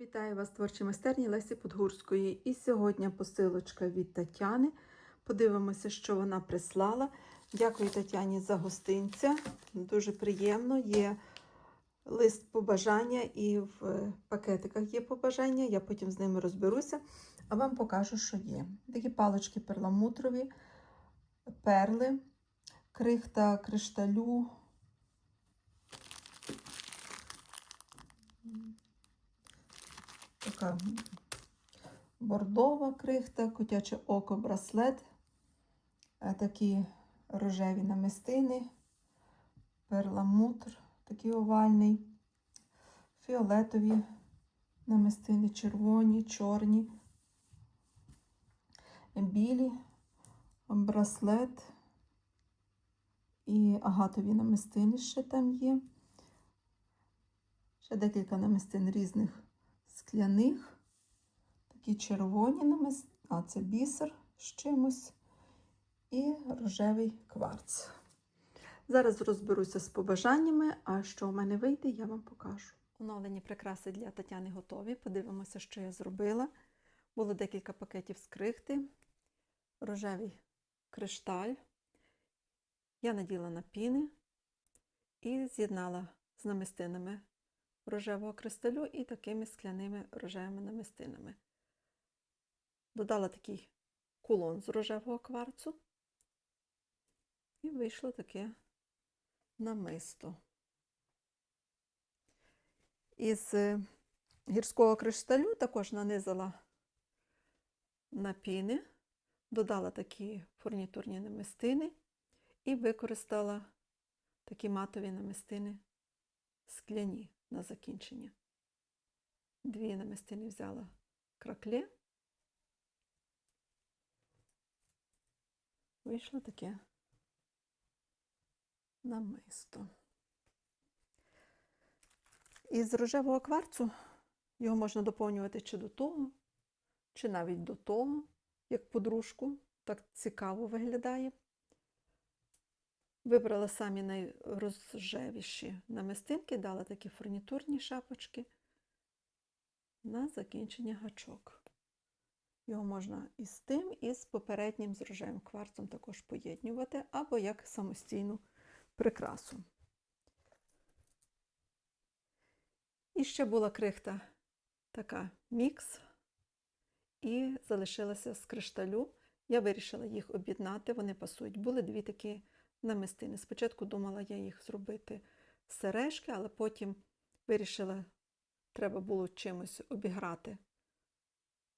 Вітаю вас в творчій майстерні Лесі Подгурської. І сьогодні посилочка від Тетяни. Подивимося, що вона прислала. Дякую Тетяні за гостинця. Дуже приємно. Є лист побажання і в пакетиках є побажання. Я потім з ними розберуся, а вам покажу, що є. Такі палички перламутрові, перли, крихта кришталю. Така бордова крихта, котяче око, браслет, е, такі рожеві намистини, перламутр, такий овальний, фіолетові намистини, червоні, чорні, білі, браслет. І агатові намистини ще там є. Ще декілька намистин різних скляних, такі червоні намис... а це бісер з чимось і рожевий кварц. Зараз розберуся з побажаннями, а що в мене вийде, я вам покажу. Оновлені прикраси для Тетяни готові. Подивимося, що я зробила. Було декілька пакетів з крихти, рожевий кришталь. Я наділа на піни і з'єднала з намистинами рожевого кристалю і такими скляними рожевими намистинами. Додала такий кулон з рожевого кварцу, і вийшло таке намисто. Із гірського кришталю також нанизала на піни, додала такі фурнітурні намистини і використала такі матові намистини скляні на закінчення. Дві намистини взяла кракле. Вийшло таке намисто. Із рожевого кварцу його можна доповнювати чи до того, чи навіть до того, як подружку. Так цікаво виглядає. Вибрала самі найрозжевіші намистинки, дала такі фурнітурні шапочки на закінчення гачок. Його можна і з тим, і з попереднім з рожевим кварцом також поєднювати, або як самостійну прикрасу. І ще була крихта така мікс, і залишилася з кришталю. Я вирішила їх об'єднати, вони пасують. Були дві такі намистини. Спочатку думала я їх зробити сережки, але потім вирішила, треба було чимось обіграти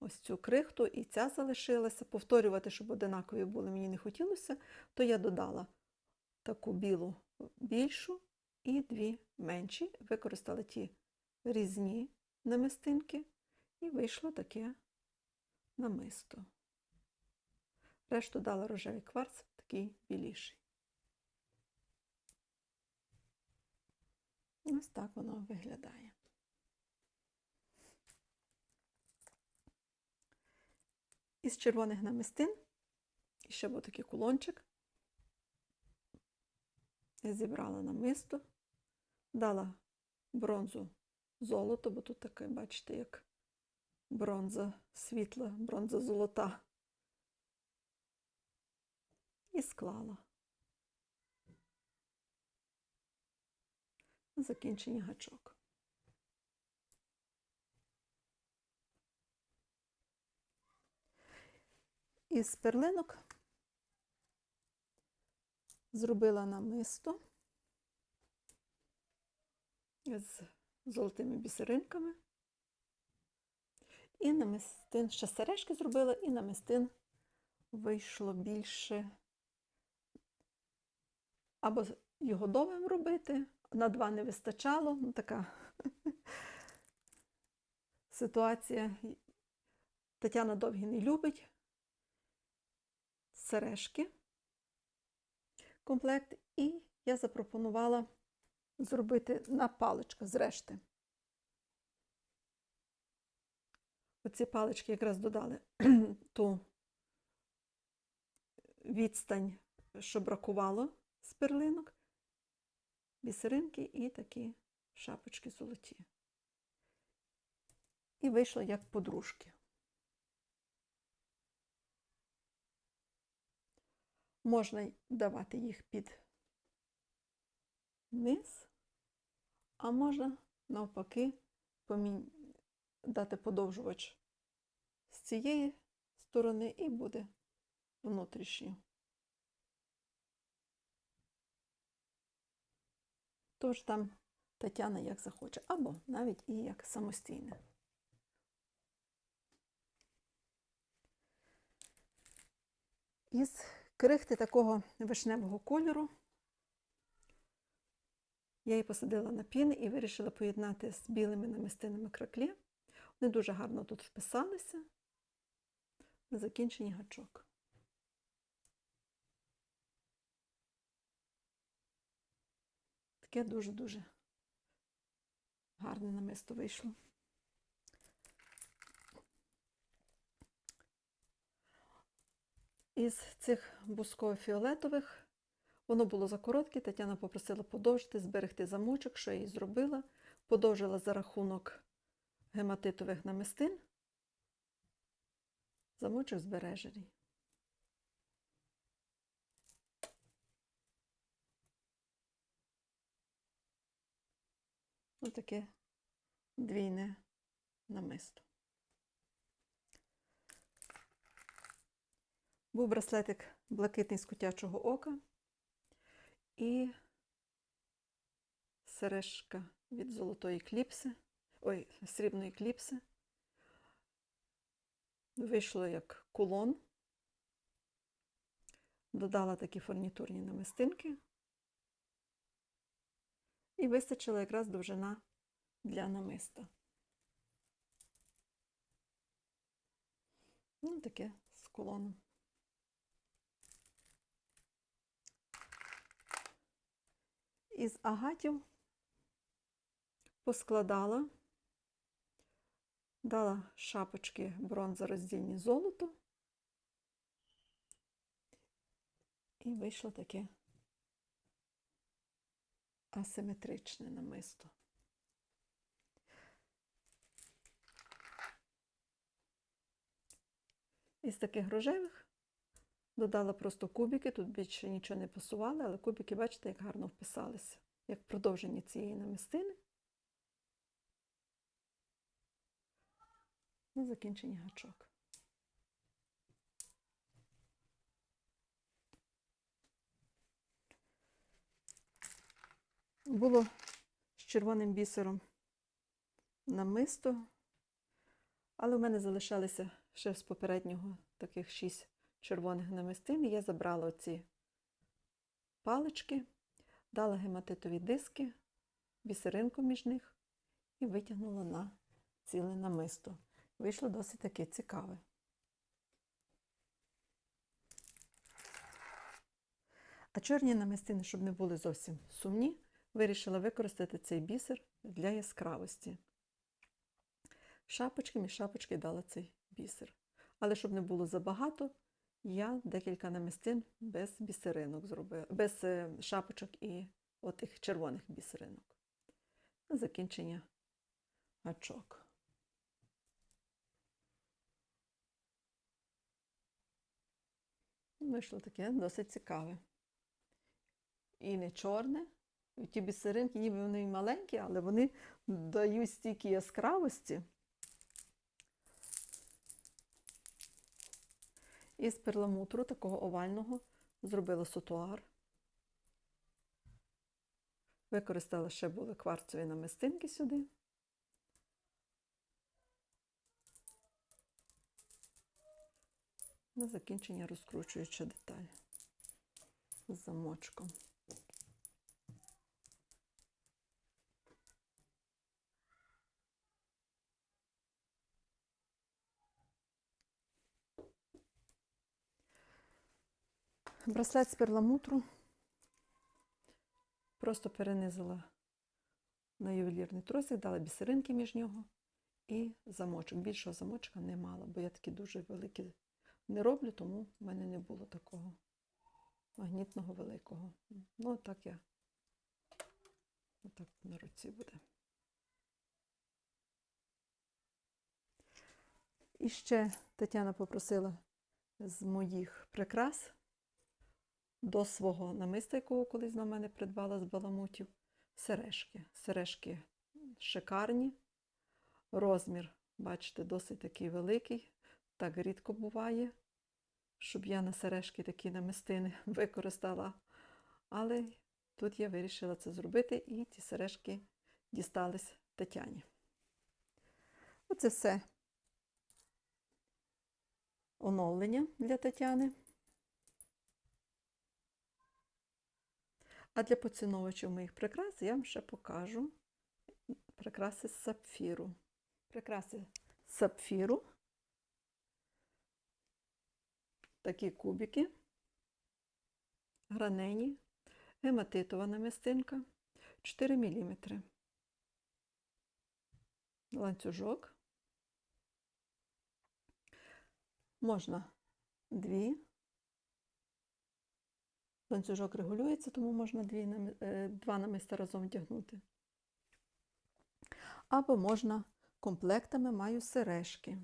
ось цю крихту, і ця залишилася. Повторювати, щоб одинакові були, мені не хотілося, то я додала таку білу більшу і дві менші. Використала ті різні намистинки, і вийшло таке намисто. Решту дала рожевий кварц, такий біліший. Ось так воно виглядає. Із червоних намистин, і ще був такий кулончик. Я зібрала намисто, дала бронзу золото, бо тут таке, бачите, як бронза світла, бронза золота. І склала. Закінчення гачок. Із перлинок зробила намисто з золотими бісеринками. І намистин, ще сережки зробила, і намистин вийшло більше. Або його довгим робити, на два не вистачало. Ну, така ситуація. Тетяна довгі не любить сережки комплект, і я запропонувала зробити на паличках зрешти. Оці палички якраз додали ту відстань, що бракувало з перлинок бісеринки і такі шапочки золоті. І вийшло як подружки. Можна давати їх під низ, а можна навпаки помін... дати подовжувач з цієї сторони і буде внутрішньо. Тож там Тетяна як захоче, або навіть і як самостійне. Із крихти такого вишневого кольору я її посадила на піни і вирішила поєднати з білими намистинами краклі. Вони дуже гарно тут вписалися на закінченні гачок. Таке дуже-дуже гарне намисто вийшло. Із цих бусково-фіолетових воно було закоротке, Тетяна попросила подовжити, зберегти замочок, що я їй зробила. Подовжила за рахунок гематитових намистин. Замочок збережений. Ось таке двійне намисто. Був браслетик блакитний з котячого ока і сережка від золотої кліпси, ой, срібної кліпси. Вийшло як кулон. Додала такі фурнітурні намистинки. І вистачила якраз довжина для намиста. Ну, таке з кулоном. Із агатів поскладала, дала шапочки бронза роздільні золото. І вийшло таке асиметричне намисто. Із таких рожевих додала просто кубики, тут більше нічого не пасували, але кубики, бачите, як гарно вписалися, як продовження цієї намистини. На закінчення гачок. Було з червоним бісером намисто, але в мене залишалися ще з попереднього таких шість червоних намистин. Я забрала оці палички, дала гематитові диски, бісеринку між них і витягнула на ціле намисто. Вийшло досить таке цікаве. А чорні намистини, щоб не були зовсім сумні, вирішила використати цей бісер для яскравості. Шапочки між шапочки дала цей бісер. Але щоб не було забагато, я декілька намистин без бісеринок зробила, без е, шапочок і отих червоних бісеринок. На закінчення гачок. Вийшло таке досить цікаве. І не чорне. І ті бісеринки, ніби вони і маленькі, але вони дають стільки яскравості. Із перламутру такого овального зробила сутуар. Використала ще були кварцеві намистинки сюди. На закінчення розкручуюча деталь з замочком. Браслет з перламутру просто перенизила на ювелірний тросик, дала бісеринки між нього і замочок. Більшого замочка не мала, бо я такі дуже великі не роблю, тому в мене не було такого магнітного великого. Ну, так я отак на руці буде. І ще Тетяна попросила з моїх прикрас до свого намиста, якого колись на мене придбала з баламутів, сережки. Сережки шикарні. Розмір, бачите, досить такий великий. Так рідко буває, щоб я на сережки такі намистини використала. Але тут я вирішила це зробити, і ті сережки дістались Тетяні. Оце все оновлення для Тетяни. А для поціновувачів моїх прикрас я вам ще покажу прикраси з сапфіру. Прикраси сапфіру. Такі кубики, гранені, гематитова намистинка 4 мм. Ланцюжок. Можна дві. Ланцюжок регулюється, тому можна дві, е, два намиста разом вдягнути. Або можна комплектами маю сережки.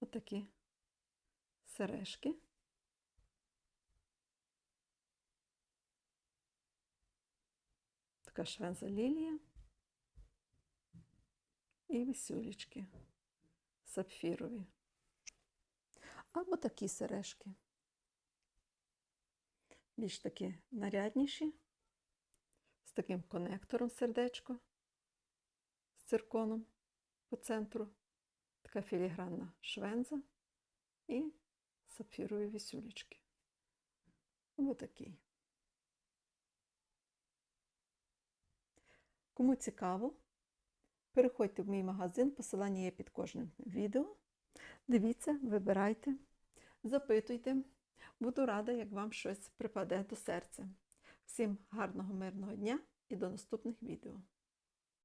Отакі сережки. Така швенза лілія і висюлечки сапфірові. Або такі сережки. Більш такі нарядніші, з таким конектором сердечко, з цирконом по центру, така філігранна швенза і сапфірові вісюлечки. Ось такий. Кому цікаво, переходьте в мій магазин, посилання є під кожним відео. Дивіться, вибирайте, запитуйте. Буду рада, як вам щось припаде до серця. Всім гарного, мирного дня і до наступних відео.